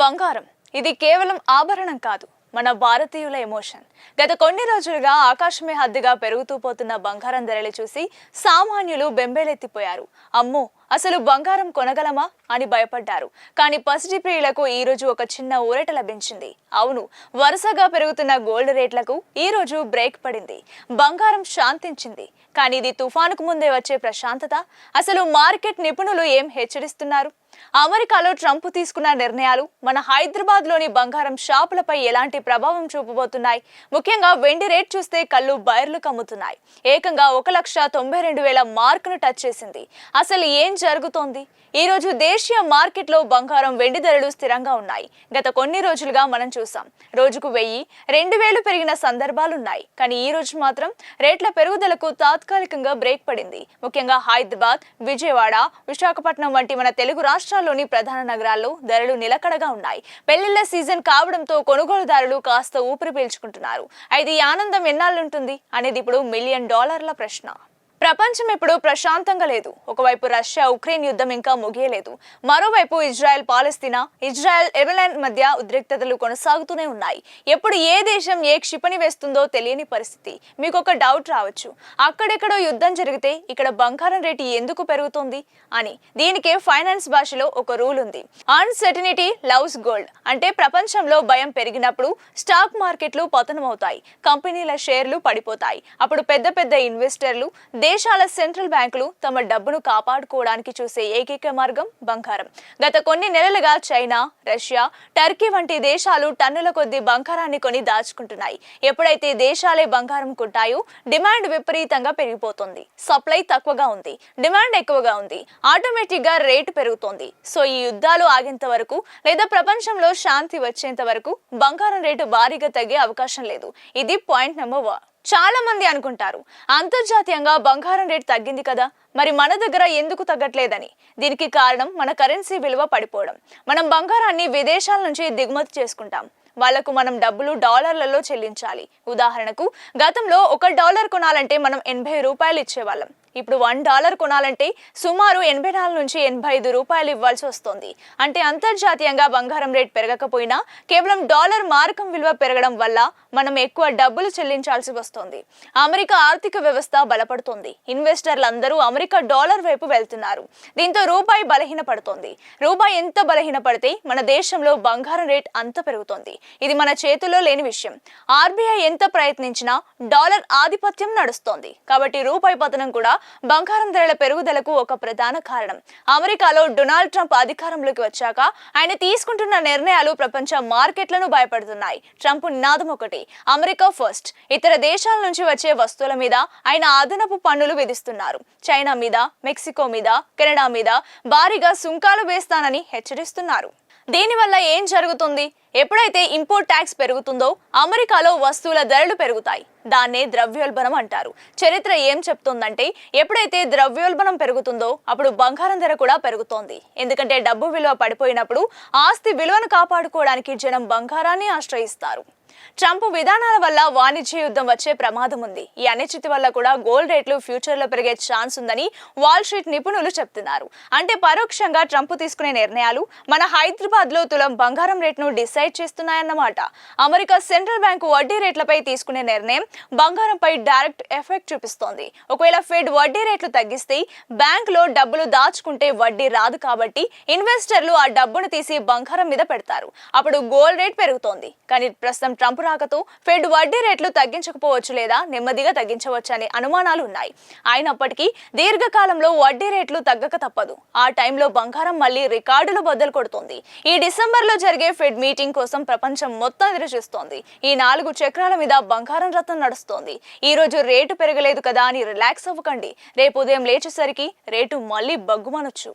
బంగారం. ఇది కేవలం ఆభరణం కాదు మన భారతీయుల ఎమోషన్. గత కొన్ని రోజులుగా ఆకాశమే హద్దుగా పెరుగుతూ పోతున్న బంగారం ధరలు చూసి సామాన్యులు బెంబేలెత్తిపోయారు. అమ్మో అసలు బంగారం కొనగలమా అని భయపడ్డారు. కానీ పసిటి ప్రియులకు ఈ రోజు ఒక చిన్న ఊరట లభించింది. అవును వరుసగా పెరుగుతున్న గోల్డ్ రేట్లకు ఈ రోజు బ్రేక్ పడింది. బంగారం శాంతించింది. కానీ ఇది తుఫానుకు ముందే వచ్చే ప్రశాంతత. అసలు మార్కెట్ నిపుణులు ఏం హెచ్చరిస్తున్నారు? అమెరికాలో ట్రంప్ తీసుకున్న నిర్ణయాలు మన హైదరాబాద్లోని బంగారం షాపులపై ఎలాంటి ప్రభావం చూపబోతున్నాయి? ముఖ్యంగా వెండి రేట్ చూస్తే కళ్ళు బయర్లు కమ్ముతున్నాయి. ఏకంగా ఒక లక్ష తొంభై రెండు వేల మార్కును టచ్ చేసింది. అసలు ఏం జరుగుతోంది? ఈ రోజు దేశీయ మార్కెట్లో బంగారం వెండి ధరలు స్థిరంగా ఉన్నాయి. గత కొన్ని రోజులుగా మనం చూసాం. రోజుకు వెయ్యి రెండు వేలు పెరిగిన సందర్భాలున్నాయి. కానీ ఈ రోజు మాత్రం రేట్ల పెరుగుదలకు తాత్కాలికంగా బ్రేక్ పడింది. ముఖ్యంగా హైదరాబాద్ విజయవాడ విశాఖపట్నం వంటి మన తెలుగు రాష్ట్రాల్లోని ప్రధాన నగరాల్లో ధరలు నిలకడగా ఉన్నాయి. పెళ్ళిళ్ళ సీజన్ కావడంతో కొనుగోలుదారులు కాస్త ఊపిరి పీల్చుకుంటున్నారు. అయితే ఈ ఆనందం ఎన్నాళ్ళుంటుంది? అనేది ఇప్పుడు మిలియన్ డాలర్ల ప్రశ్న. ప్రపంచం ఇప్పుడు ప్రశాంతంగా లేదు. ఒకవైపు రష్యా ఉక్రెయిన్ యుద్ధం ఇంకా ముగియలేదు. మరోవైపు ఇజ్రాయెల్ పాలస్తీనా ఇజ్రాయెల్ ఎబెలాన్ మధ్య ఉద్రిక్తతలు కొనసాగుతూనే ఉన్నాయి. ఎప్పుడు ఏ దేశం ఏ క్షిపణి వేస్తుందో తెలియని పరిస్థితి. మీకు ఒక డౌట్ రావచ్చు. అక్కడెక్కడో యుద్ధం జరిగితే ఇక్కడ బంగారం రేటు ఎందుకు పెరుగుతుంది అని. దీనికే ఫైనాన్స్ భాషలో ఒక రూల్ ఉంది. అన్సర్టినిటీ లవ్స్ గోల్డ్ అంటే ప్రపంచంలో భయం పెరిగినప్పుడు స్టాక్ మార్కెట్లు పతనమవుతాయి. కంపెనీల షేర్లు పడిపోతాయి. అప్పుడు పెద్ద పెద్ద ఇన్వెస్టర్లు దేశాల సెంట్రల్ బ్యాంకులు తమ డబ్బును కాపాడుకోవడానికి చూసే ఏకైక మార్గం బంగారం. గత కొన్ని నెలలుగా చైనా రష్యా టర్కీ వంటి దేశాలు టన్నుల కొద్ది బంగారాన్ని కొని దాచుకుంటున్నాయి. ఎప్పుడైతే దేశాలే బంగారం కొంటాయో డిమాండ్ విపరీతంగా పెరిగిపోతుంది. సప్లై తక్కువగా ఉంది. డిమాండ్ ఎక్కువగా ఉంది. ఆటోమేటిక్గా రేటు పెరుగుతోంది. సో ఈ యుద్ధాలు ఆగేంత వరకు లేదా ప్రపంచంలో శాంతి వచ్చేంత వరకు బంగారం రేటు భారీగా తగ్గే అవకాశం లేదు. ఇది పాయింట్ నెంబర్ వన్. చాలా మంది అనుకుంటారు. అంతర్జాతీయంగా బంగారం రేటు తగ్గింది కదా మరి మన దగ్గర ఎందుకు తగ్గట్లేదని? దీనికి కారణం మన కరెన్సీ విలువ పడిపోవడం. మనం బంగారాన్ని విదేశాల నుంచి దిగుమతి చేసుకుంటాం. వాళ్ళకు మనం డబ్బులు డాలర్లలో చెల్లించాలి. ఉదాహరణకు గతంలో ఒక డాలర్ కొనాలంటే మనం ఎనభై రూపాయలు ఇచ్చేవాళ్ళం. ఇప్పుడు వన్ డాలర్ కొనాలంటే సుమారు ఎనభై నాలుగు నుంచి ఎనభై ఐదు రూపాయలు ఇవ్వాల్సి వస్తుంది. అంటే అంతర్జాతీయంగా బంగారం రేట్ పెరగకపోయినా కేవలం డాలర్ మారకం విలువ పెరగడం వల్ల మనం ఎక్కువ డబ్బులు చెల్లించాల్సి వస్తుంది. అమెరికా ఆర్థిక వ్యవస్థ బలపడుతోంది. ఇన్వెస్టర్లు అందరూ అమెరికా డాలర్ వైపు వెళ్తున్నారు. దీంతో రూపాయి బలహీనపడుతోంది. రూపాయి ఎంత బలహీనపడితే మన దేశంలో బంగారం రేట్ అంత పెరుగుతోంది. ఇది మన చేతుల్లో లేని విషయం. ఆర్బీఐ ఎంత ప్రయత్నించినా డాలర్ ఆధిపత్యం నడుస్తోంది. కాబట్టి రూపాయి పతనం కూడా బంగారం ధరల పెరుగుదలకు ఒక ప్రధాన కారణం. అమెరికాలో డొనాల్డ్ ట్రంప్ అధికారంలోకి వచ్చాక ఆయన తీసుకుంటున్న నిర్ణయాలు ప్రపంచ మార్కెట్లను భయపడుతున్నాయి. ట్రంప్ నినాదం ఒకటి అమెరికా ఫస్ట్. ఇతర దేశాల నుంచి వచ్చే వస్తువుల మీద ఆయన అదనపు పన్నులు విధిస్తున్నారు. చైనా మీద మెక్సికో మీద కెనడా మీద భారీగా సుంకాలు వేస్తానని హెచ్చరిస్తున్నారు. దీనివల్ల ఏం జరుగుతుంది? ఎప్పుడైతే ఇంపోర్ట్ ట్యాక్స్ పెరుగుతుందో అమెరికాలో వస్తువుల ధరలు పెరుగుతాయి. దాన్నే ద్రవ్యోల్బణం అంటారు. చరిత్ర ఏం చెప్తుందంటే ఎప్పుడైతే ద్రవ్యోల్బణం పెరుగుతుందో అప్పుడు బంగారం ధర కూడా పెరుగుతోంది. ఎందుకంటే డబ్బు విలువ పడిపోయినప్పుడు ఆస్తి విలువను కాపాడుకోవడానికి జనం బంగారాన్ని ఆశ్రయిస్తారు. ట్రంప్ విధానాల వల్ల వాణిజ్య యుద్ధం వచ్చే ప్రమాదం ఉంది. ఈ అనిశ్చితి వల్ల కూడా గోల్డ్ రేట్లు ఫ్యూచర్లో పెరిగే ఛాన్స్ ఉందని వాల్ స్ట్రీట్ నిపుణులు చెప్తున్నారు. అంటే పరోక్షంగా ట్రంప్ తీసుకునే నిర్ణయాలు మన హైదరాబాద్లో తులం బంగారం రేట్ను డిసైడ్ చేస్తున్నాయన్నమాట. అమెరికా సెంట్రల్ బ్యాంకు వడ్డీ రేట్లపై తీసుకునే నిర్ణయం బంగారంపై డైరెక్ట్ ఎఫెక్ట్ చూపిస్తోంది. ఒకవేళ ఫెడ్ వడ్డీ రేట్లు తగ్గిస్తే బ్యాంకులో డబ్బులు దాచుకుంటే వడ్డీ రాదు కాబట్టి ఇన్వెస్టర్లు ఆ డబ్బును తీసి బంగారం మీద పెడతారు. అప్పుడు గోల్డ్ రేట్ పెరుగుతోంది. కానీ ప్రస్తుతం ట్రంప్ రాకతో ఫెడ్ వడ్డీ రేట్లు తగ్గించకపోవచ్చు లేదా నెమ్మదిగా తగ్గించవచ్చనే అనుమానాలు ఉన్నాయి. అయినప్పటికీ దీర్ఘకాలంలో వడ్డీ రేట్లు తగ్గక తప్పదు. ఆ టైంలో బంగారం మళ్ళీ రికార్డులు బద్దలు కొడుతుంది. ఈ డిసెంబర్లో జరిగే ఫెడ్ మీటింగ్ కోసం ప్రపంచం మొత్తం ఎదురుచూస్తోంది ఈ నాలుగు చక్రాల మీద బంగారం రథం నడుస్తోంది. ఈ రోజు రేటు పెరగలేదు కదా అని రిలాక్స్ అవ్వకండి. రేపు ఉదయం లేచేసరికి రేటు మళ్ళీ బగ్గుమనొచ్చు.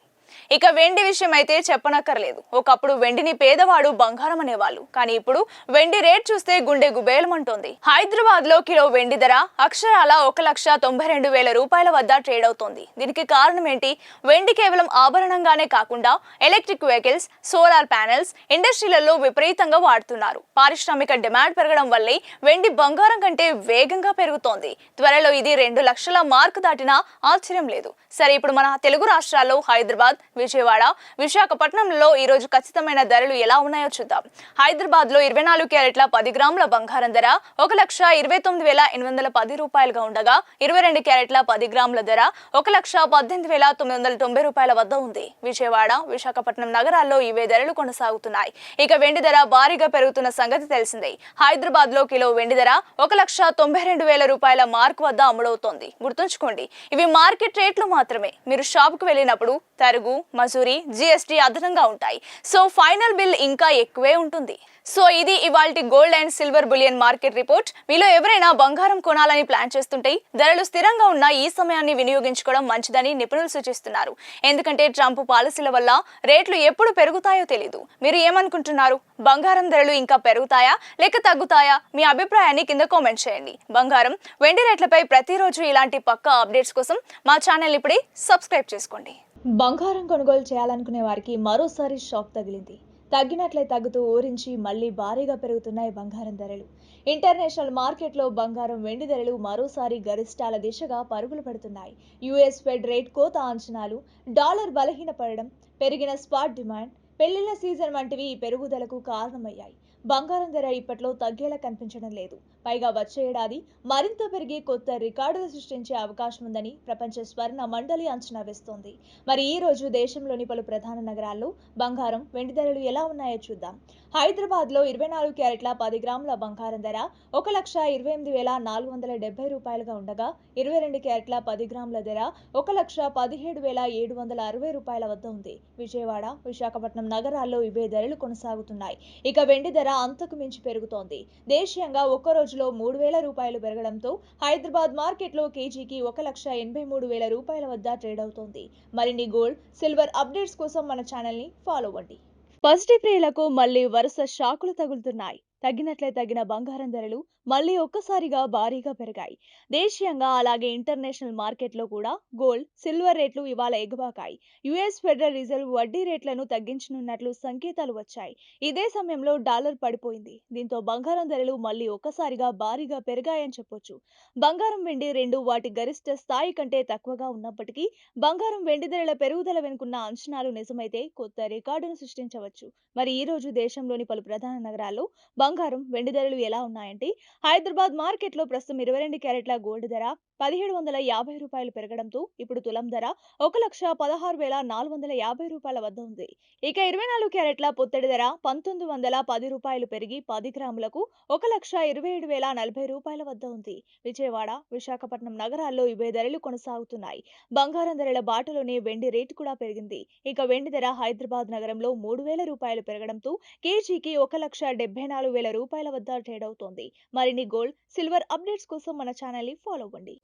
ఇక వెండి విషయం అయితే చెప్పనక్కర్లేదు. ఒకప్పుడు వెండిని పేదవాడు బంగారం అనేవాళ్ళు. కానీ ఇప్పుడు వెండి రేట్ చూస్తే గుండె గుబేలమంటోంది. హైదరాబాద్లో కిలో వెండి ధర అక్షరాల ఒక లక్ష తొంభై రెండు వేల రూపాయల వద్ద ట్రేడ్ అవుతోంది. దీనికి కారణం ఏంటి వెండి కేవలం ఆభరణంగానే కాకుండా ఎలక్ట్రిక్ వెహికల్స్ సోలార్ ప్యానెల్స్ ఇండస్ట్రీలలో విపరీతంగా వాడుతున్నారు. పారిశ్రామిక డిమాండ్ పెరగడం వల్లే వెండి బంగారం కంటే వేగంగా పెరుగుతోంది. త్వరలో ఇది రెండు లక్షల మార్కు దాటినా ఆశ్చర్యం లేదు. సరే ఇప్పుడు మన తెలుగు రాష్ట్రాల్లో హైదరాబాద్ విజయవాడ. విశాఖపట్నంలో ఈ రోజు ఖచ్చితమైన ధరలు ఎలా ఉన్నాయో చూద్దాం. హైదరాబాద్లో ఇరవై నాలుగు క్యారెట్ల పది గ్రాముల బంగారం ధర ఒక లక్ష ఇరవై తొమ్మిది వేల ఎనిమిది వందల పది రూపాయలుగా ఉండగా ఇరవై రెండు క్యారెట్ల పది గ్రాముల ధర ఒక లక్ష పద్దెనిమిది వేల తొమ్మిది వందల తొంభై రూపాయల వద్ద ఉంది. విజయవాడ విశాఖపట్నం నగరాల్లో ఇవే ధరలు కొనసాగుతున్నాయి. ఇక వెండి ధర భారీగా పెరుగుతున్న సంగతి తెలిసిందే. హైదరాబాద్లో కిలో వెండి ధర ఒక లక్ష తొంభై రెండు వేల రూపాయల మార్క్ వద్ద అమ్ముడవుతోంది గుర్తుంచుకోండి ఇవి మార్కెట్ రేట్లు మాత్రమే. మీరు షాప్కు వెళ్ళినప్పుడు తరుగు మజూరీ జిఎస్టీ అదనంగా ఉంటాయి. సో ఫైనల్ బిల్ ఇంకా ఎక్కువే ఉంటుంది. సో ఇది ఇవాళ gold and silver bullion market report. మీలో ఎవరైనా బంగారం కొనాలని ప్లాన్ చేస్తుంటే ధరలు స్థిరంగా ఉన్న ఈ సమయాన్ని వినియోగించుకోవడం మంచిదని నిపుణులు సూచిస్తున్నారు. ఎందుకంటే ట్రంప్ పాలసీల వల్ల రేట్లు ఎప్పుడు పెరుగుతాయో తెలియదు మీరు ఏమనుకుంటున్నారు? బంగారం ధరలు ఇంకా పెరుగుతాయా? లేక తగ్గుతాయా? మీ అభిప్రాయాన్ని కింద కామెంట్ చేయండి. బంగారం వెండి రేట్లపై ప్రతిరోజు ఇలాంటి పక్కా అప్డేట్స్ కోసం మా ఛానల్ ఇప్పుడే సబ్స్క్రైబ్ చేసుకోండి. బంగారం కొనుగోలు చేయాలనుకునే వారికి మరోసారి షాక్ తగిలింది. తగ్గినట్లే తగ్గుతూ ఊరించి మళ్ళీ భారీగా పెరుగుతున్నాయి బంగారం ధరలు. ఇంటర్నేషనల్ మార్కెట్లో బంగారం వెండి ధరలు మరోసారి గరిష్టాల దిశగా పరుగులు పడుతున్నాయి. యుఎస్ ఫెడ్ రేట్ కోత అంచనాలు డాలర్ బలహీనపడడం పెరిగిన స్పాట్ డిమాండ్ పెళ్ళిళ్ళ సీజన్ వంటివి ఈ పెరుగుదలకు కారణమయ్యాయి. బంగారం ధర ఇప్పట్లో తగ్గేలా కనిపించడం లేదు. పైగా వచ్చే ఏడాది మరింత పెరిగి కొత్త రికార్డులు సృష్టించే అవకాశం ఉందని ప్రపంచ స్వర్ణ మండలి అంచనా వేస్తోంది. మరి ఈ రోజు దేశంలోని పలు ప్రధాన నగరాల్లో బంగారం వెండి ధరలు ఎలా ఉన్నాయో చూద్దాం. హైదరాబాద్లో ఇరవై నాలుగు క్యారెట్ల పది గ్రాముల బంగారం ధర ఒక లక్ష ఇరవై ఎనిమిది వేల నాలుగు వందల డెబ్బై రూపాయలుగా ఉండగా ఇరవై రెండు క్యారెట్ల పది గ్రాముల ధర ఒక లక్ష పదిహేడు వేల ఏడు వందల అరవై రూపాయల వద్ద ఉంది. విజయవాడ విశాఖపట్నం నగరాల్లో ఇవే ధరలు కొనసాగుతున్నాయి. ఇక వెండి ధర అంతకు మించి పెరుగుతోంది. దేశీయంగా ఒక్క రోజులో మూడు వేల రూపాయలు పెరగడంతో హైదరాబాద్ మార్కెట్లో కేజీకి ఒక లక్ష ఎనభై మూడు వేల రూపాయల వద్ద ట్రేడ్ అవుతోంది. మరిన్ని గోల్డ్ సిల్వర్ అప్డేట్స్ కోసం మన ఛానల్ని ఫాలో అవ్వండి. ఫస్ట్ ప్రియులకు మళ్ళీ వరుస షాకులు తగులుతున్నాయి. తగ్గినట్లే తగ్గిన బంగారం ధరలు మళ్ళీ ఒక్కసారిగా భారీగా పెరిగాయి. దేశీయంగా అలాగే ఇంటర్నేషనల్ మార్కెట్లో కూడా గోల్డ్ సిల్వర్ రేట్లు ఇవాళ ఎగబాకాయి. యుఎస్ ఫెడరల్ రిజర్వ్ వడ్డీ రేట్లను తగ్గించనున్నట్లు సంకేతాలు వచ్చాయి. ఇదే సమయంలో డాలర్ పడిపోయింది. దీంతో బంగారం ధరలు మళ్ళీ ఒక్కసారిగా భారీగా పెరిగాయని చెప్పొచ్చు. బంగారం వెండి రెండు వాటి గరిష్ట స్థాయి కంటే తక్కువగా ఉన్నప్పటికీ బంగారం వెండి ధరల పెరుగుదల వెనుకున్న అంచనాలు నిజమైతే కొత్త రికార్డును సృష్టించవచ్చు. మరి ఈ రోజు దేశంలోని పలు ప్రధాన నగరాల్లో బంగారం వెండి ధరలు ఎలా ఉన్నాయంటే హైదరాబాద్ మార్కెట్లో ప్రస్తుతం ఇరవై రెండు క్యారెట్ల గోల్డ్ ధర పదిహేడు వందల యాభై రూపాయలు పెరగడంతో ఇప్పుడు తులం ధర ఒక లక్ష పదహారు వేల నాలుగు వందల యాభై రూపాయల వద్ద ఉంది. ఇక ఇరవై నాలుగు క్యారెట్ల పొత్తడి ధర పంతొమ్మిది వందల పది రూపాయలు పెరిగి పది గ్రాములకు ఒక లక్ష ఇరవై ఏడు వేల నలభై రూపాయల వద్ద ఉంది. విజయవాడ విశాఖపట్నం నగరాల్లో ఇవే ధరలు కొనసాగుతున్నాయి. బంగారం ధరల బాటలోనే వెండి రేటు కూడా పెరిగింది. ఇక వెండి ధర హైదరాబాద్ నగరంలో మూడు వేల రూపాయలు పెరగడంతో కేజీకి ఒక లక్ష డెబ్బై నాలుగు వేల రూపాయల వద్ద ట్రేడ్ అవుతోంది. మరిన్ని గోల్డ్ సిల్వర్ అప్డేట్స్ కోసం మన ఛానల్ని ఫాలో అవ్వండి.